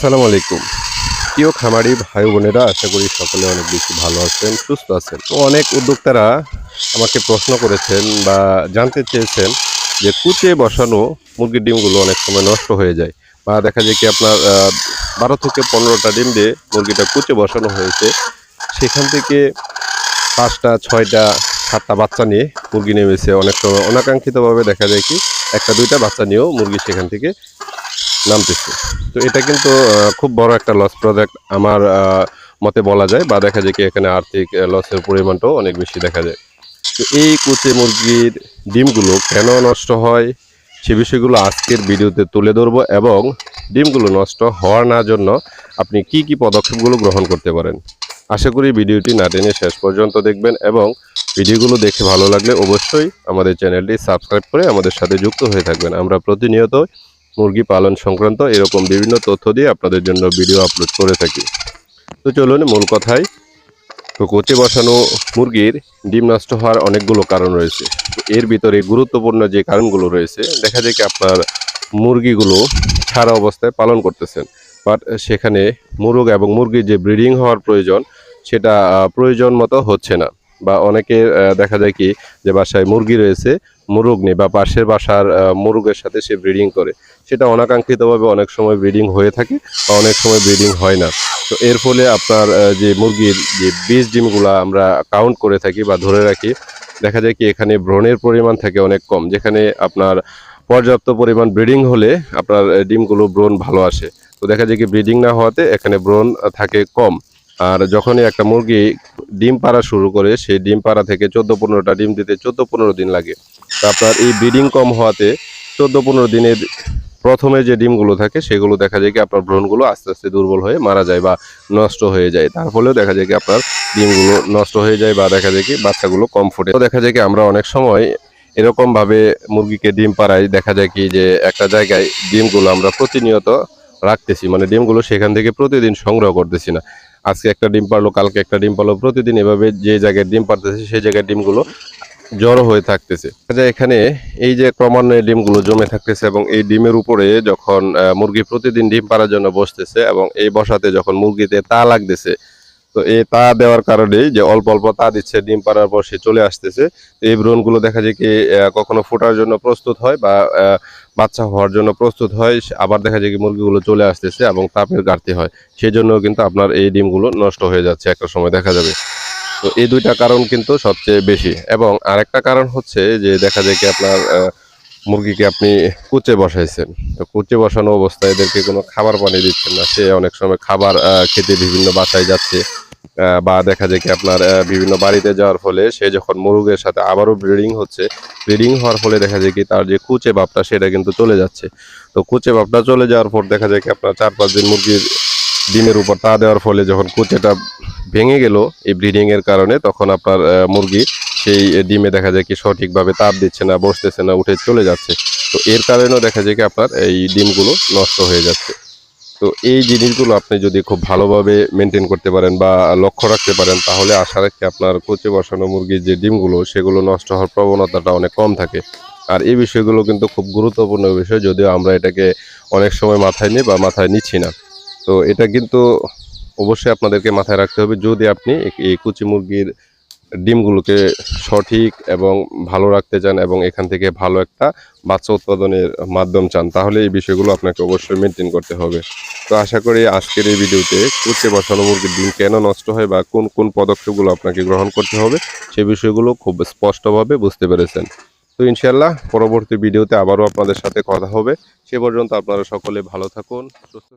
আসসালামু আলাইকুম। প্রিয় খামারি ভাই বোনেরা, আশা করি সকলে অনেক বেশি ভালো আছেন, সুস্থ আছেন। তো অনেক উদ্যোক্তারা আমাকে প্রশ্ন করেছেন বা জানতে চেয়েছেন যে কুচে বসানো মুরগির ডিমগুলো অনেক সময় নষ্ট হয়ে যায় বা দেখা যায় কি আপনার বারো থেকে পনেরোটা ডিম দিয়ে মুরগিটা কুচে বসানো হয়েছে। সেখান থেকে পাঁচটা, ছয়টা, সাতটা বাচ্চা নিয়ে মুরগি নেমেছে। অনেক সময় অনাকাঙ্ক্ষিতভাবে দেখা যায় কি একটা, দুইটা বাচ্চা নিয়েও মুরগি সেখান থেকে নামতেছে। তো এটা কিন্তু খুব বড় একটা লস প্রজেক্ট আমার মতে বলা যায় বা দেখা যায় কি এখানে আর্থিক লসের পরিমাণটাও অনেক বেশি দেখা যায়। তো এই কুচে মুরগির ডিমগুলো কেন নষ্ট হয় সে বিষয়গুলো আজকের ভিডিওতে তুলে ধরবো এবং ডিমগুলো নষ্ট হওয়ার না জন্য আপনি কি কি পদক্ষেপগুলো গ্রহণ করতে পারেন। আশা করি ভিডিওটি না টেনে শেষ পর্যন্ত দেখবেন এবং ভিডিওগুলো দেখে ভালো লাগলে অবশ্যই আমাদের চ্যানেলটি সাবস্ক্রাইব করে আমাদের সাথে যুক্ত হয়ে থাকবেন। আমরা প্রতিনিয়ত মুরগি পালন সংক্রান্ত এরকম বিভিন্ন তথ্য দিয়ে আপনাদের জন্য ভিডিও আপলোড করে থাকি। তো চলুন মূল কথায় তো কোচে বসানো মুরগির ডিম নষ্ট হওয়ার অনেকগুলো কারণ রয়েছে। এর ভিতরে গুরুত্বপূর্ণ যে কারণগুলো রয়েছে দেখা যায় কি আপনার মুরগিগুলো ছাড়া অবস্থায় পালন করতেছেন। বাট সেখানে মুরগ এবং মুরগির যে ব্রিডিং হওয়ার প্রয়োজন সেটা প্রয়োজন মতো হচ্ছে না। বা অনেকের আহ, দেখা যায় কি যে বাসায় মুরগি রয়েছে মুরগ নেই বা পাশের বাসার মুরগের সাথে সে ব্রিডিং করে। সেটা অনাকাঙ্ক্ষিতভাবে অনেক সময় ব্রিডিং হয়ে থাকে বা অনেক সময় ব্রিডিং হয় না। তো এর ফলে আপনার যে মুরগির যে বীজ ডিমগুলো আমরা কাউন্ট করে থাকি বা ধরে রাখি, দেখা যায় কি এখানে ব্রণের পরিমাণ থাকে অনেক কম। যেখানে আপনার পর্যাপ্ত পরিমাণ ব্রিডিং হলে আপনার ডিমগুলো ব্রণ ভালো আসে। তো দেখা যায় কি ব্রিডিং না হওয়াতে এখানে ব্রণ থাকে কম। আর যখনই একটা মুরগি ডিম পাড়া শুরু করে, সেই ডিম পাড়া থেকে চোদ্দ পনেরোটা ডিম দিতে চোদ্দ পনেরো দিন লাগে। তো আপনার এই ব্রিডিং কম হওয়াতে চোদ্দ পনেরো দিনের প্রথমে যে ডিমগুলো থাকে, সেগুলো দেখা যায় কি আপনার ভ্রূণগুলো আস্তে আস্তে দুর্বল হয়ে মারা যায় বা নষ্ট হয়ে যায়। তার ফলেও দেখা যায় কি আপনার ডিমগুলো নষ্ট হয়ে যায় বা দেখা যায় কি বাচ্চাগুলো কম ফুটে। দেখা যায় কি আমরা অনেক সময় এরকমভাবে মুরগিকে ডিম পাড়াই দেখা যায় কি যে একটা জায়গায় ডিমগুলো আমরা প্রতিনিয়ত রাখতেছি মানে ডিমগুলো সেখান থেকে প্রতিদিন সংগ্রহ করতেছি না। আজকে একটা ডিম পারল কালকে একটা ডিম পারল প্রতিদিন এভাবে যে জায়গায় ডিম পারতেছে সেই জায়গায় ডিমগুলো জড়ো হয়ে থাকতেছে। দেখা এখানে এই যে ক্রমান্বয়ে ডিমগুলো জমে থাকতেছে এবং এই ডিমের উপরে যখন মুরগি প্রতিদিন ডিম পাড়ার জন্য বসতেছে এবং এই বসাতে যখন মুরগিতে তা লাগতেছে, তো এই তা দেওয়ার কারণেই যে অল্প অল্প তা দিচ্ছে, ডিম পাড়ার পর সে চলে আসতেছে। এই ব্রণগুলো দেখা যায় কি কখনো ফোটার জন্য প্রস্তুত হয় বা বাচ্চা হওয়ার জন্য প্রস্তুত হয় আবার দেখা যায় কি মুরগিগুলো চলে আসতেছে এবং তাপের ঘাটতি হয়। সেই জন্য কিন্তু আপনার এই ডিমগুলো নষ্ট হয়ে যাচ্ছে একটা সময়, দেখা যাবে। তো এই দুইটা কারণ কিন্তু সবচেয়ে বেশি। এবং আরেকটা কারণ হচ্ছে যে দেখা যায় কি আপনার মুরগিকে আপনি কুচে বসাইছেন। তো কুচে বসানো অবস্থায় এদেরকে কোনো খাবার পানি দিচ্ছেন না। সে অনেক সময় খাবার খেতে বিভিন্ন বাসায় যাচ্ছে। বা দেখা যায় কি আপনার বিভিন্ন বাড়িতে যাওয়ার ফলে সে যখন মুরগের সাথে আবারও ব্রিডিং হচ্ছে ব্রিডিং হওয়ার ফলে দেখা যায় কি তার যে কুচে বাপটা সেটা কিন্তু চলে যাচ্ছে। তো কুচে বাপটা চলে যাওয়ার পর দেখা যায় কি আপনার চার পাঁচ দিন মুরগির ডিমের উপর তা দেওয়ার ফলে যখন কুচেটা ভেঙে গেল এই ব্রিডিং এর কারণে, তখন আপনার মুরগি সেই ডিমে দেখা যায় কি সঠিকভাবে তাপ দিচ্ছে না, বসতেছে না, উঠে চলে যাচ্ছে। তো এর কারণেও দেখা যায় কি আপনার এই ডিমগুলো নষ্ট হয়ে যাচ্ছে। তো এই জিনিসগুলো আপনি যদি খুব ভালোভাবে মেনটেন করতে পারেন বা লক্ষ্য রাখতে পারেন, তাহলে আশা রাখি আপনার কোচে বসানো মুরগির যে ডিমগুলো, সেগুলো নষ্ট হওয়ার প্রবণতাটা অনেক কম থাকে। আর এই বিষয়গুলো কিন্তু খুব গুরুত্বপূর্ণ বিষয়, যদিও আমরা এটাকে অনেক সময় মাথায় নিই বা মাথায় নিচ্ছি না। তো এটা কিন্তু অবশ্যই আপনাদেরকে মাথায় রাখতে হবে, যদি আপনি এই কুচি মুরগির ডিমগুলোকে সঠিক এবং ভালো রাখতে চান এবং এখান থেকে ভালো একটা বাচ্চা উৎপাদনের মাধ্যম চান, তাহলে এই বিষয়গুলো আপনাকে অবশ্যই মেনটেন করতে হবে। তো আশা করি আজকের এই ভিডিওতে কুচে বসানো মুরগির ডিম কেন নষ্ট হয় বা কোন কোন পদক্ষেপগুলো আপনাকে গ্রহণ করতে হবে সেই বিষয়গুলো খুব স্পষ্টভাবে বুঝতে পেরেছেন। তো ইনশাল্লাহ পরবর্তী ভিডিওতে আবারও আপনাদের সাথে কথা হবে। সে পর্যন্ত আপনারা সকলে ভালো থাকুন, সুস্থ